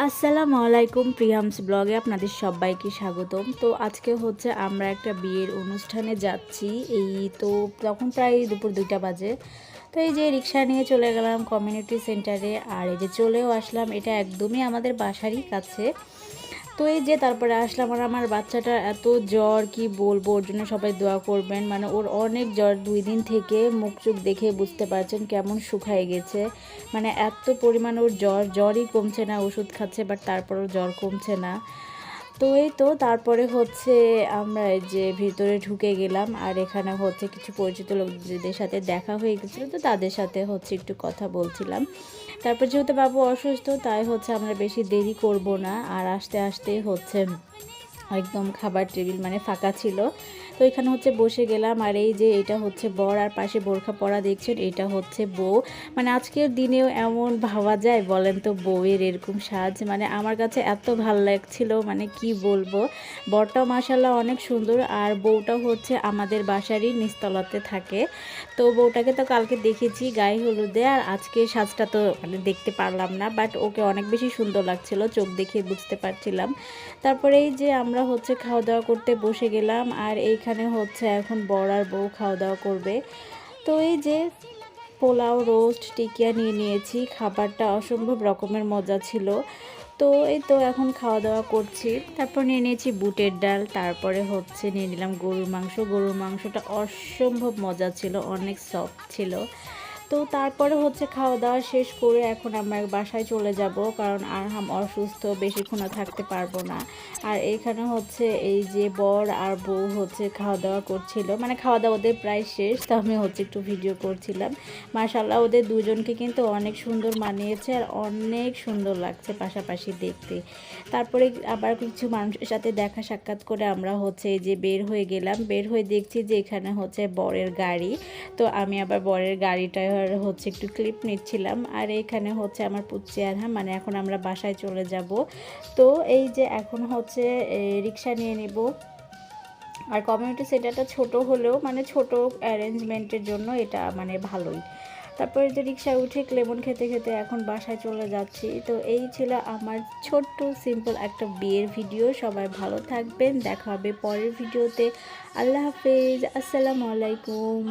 আসসালামু আলাইকুম প্রিয়ামস ব্লগে আপনাদের সবাইকে স্বাগতম। তো আজকে হচ্ছে আমরা একটা বিয়ের অনুষ্ঠানে যাচ্ছি। এই তো তখন প্রায় দুপুর দুইটা বাজে। তো এই যে রিক্সা নিয়ে চলে গেলাম কমিউনিটি সেন্টারে আর এই যে চলেও আসলাম, এটা একদমই আমাদের বাসারই কাছে। তো এই যে তারপরে আসলাম আর আমার বাচ্চাটা এত জ্বর, কি বলব? ওর জন্য সবাই দোয়া করবেন। মানে ওর অনেক জ্বর, দুই দিন থেকে মুখ চুখ দেখে বুঝতে পারছেন কেমন শুকায় গেছে। মানে এত পরিমাণ ওর জ্বর, জ্বরই কমছে না, ওষুধ খাচ্ছে বাট তারপরও জ্বর কমছে না। তো এই তো তারপরে হচ্ছে আমরা যে ভিতরে ঢুকে গেলাম আর এখানে হচ্ছে কিছু পরিচিত লোকদের সাথে দেখা হয়ে গেছিল, তো তাদের সাথে হচ্ছে একটু কথা বলছিলাম। তারপর যেহেতু বাবু অসুস্থ, তাই হচ্ছে আমরা বেশি দেরি করব না। আর আস্তে আস্তে হচ্ছে একদম খাবার টেবিল মানে ফাঁকা ছিল। তো এখানে হচ্ছে বসে গেলাম আর এই যে এটা হচ্ছে বর আর পাশে বোরখা পরা দেখছেন, এটা হচ্ছে বউ। মানে আজকের দিনেও এমন ভাবা যায় বলেন তো বউয়ের এরকম সাজ। মানে আমার কাছে এত ভালো লাগছিল মানে কি বলব? বরটাও মাসাল্লাহ অনেক সুন্দর আর বউটাও হচ্ছে আমাদের বাসারই নিস্তলাতে থাকে। তো বউটাকে তো কালকে দেখেছি গায়ে হলুদে আর আজকে সাজটা তো মানে দেখতে পারলাম না, বাট ওকে অনেক বেশি সুন্দর লাগছিল, চোখ দেখে বুঝতে পারছিলাম। তারপরে এই যে আমরা হচ্ছে খাওয়া দাওয়া করতে বসে গেলাম আর এইখানে হচ্ছে এখন বর আর বউ খাওয়া দাওয়া করবে। তো এই যে পোলাও, রোস্ট, টিকিয়া নিয়ে নিয়েছি। খাবারটা অসম্ভব রকমের মজা ছিল। তো এই তো এখন খাওয়া দাওয়া করছি। তারপর নিয়ে নিয়েছি বুটের ডাল। তারপরে হচ্ছে নিয়ে নিলাম গরুর মাংস। গরুর মাংসটা অসম্ভব মজা ছিল, অনেক সফট ছিল। তো তারপরে হচ্ছে খাওয়া দাওয়া শেষ করে এখন আমরা বাসায় চলে যাব, কারণ আরহাম অসুস্থ, বেশিক্ষণ থাকতে পারব না। আর এখানে হচ্ছে এই যে বর আর বউ হচ্ছে খাওয়া দাওয়া করছিল মানে খাওয়া দাওয়া ওদের প্রায় শেষ, তো আমি হচ্ছে একটু ভিডিও করছিলাম। মাশাল্লাহ ওদের দুজনকে কিন্তু অনেক সুন্দর মানিয়েছে আর অনেক সুন্দর লাগছে পাশাপাশি দেখতে। তারপরে আবার কিছু মানুষের সাথে দেখা সাক্ষাৎ করে আমরা হচ্ছে যে বের হয়ে গেলাম। বের হয়ে দেখছি যে এখানে হচ্ছে বরের গাড়ি। তো আমি আবার বরের গাড়িটা হচ্ছে একটু ক্লিপ নিচ্ছিলাম। আর এখানে হচ্ছে আমার পুচ্ছি আর হ্যাঁ মানে এখন আমরা বাসায় চলে যাব। তো এই যে এখন হচ্ছে রিক্সা নিয়ে নেব। আর কমিউনিটি সেন্টারটা ছোট হলেও মানে ছোট অ্যারেঞ্জমেন্টের জন্য এটা মানে ভালোই। তারপরে যে রিক্সায় উঠে লেমন খেতে খেতে এখন বাসায় চলে যাচ্ছি। তো এই ছিল আমার ছোট্ট সিম্পল একটা বিয়ের ভিডিও সবাই ভালো থাকবেন। দেখা হবে পরের ভিডিওতে আল্লাহ হাফেজ। আসসালামু আলাইকুম।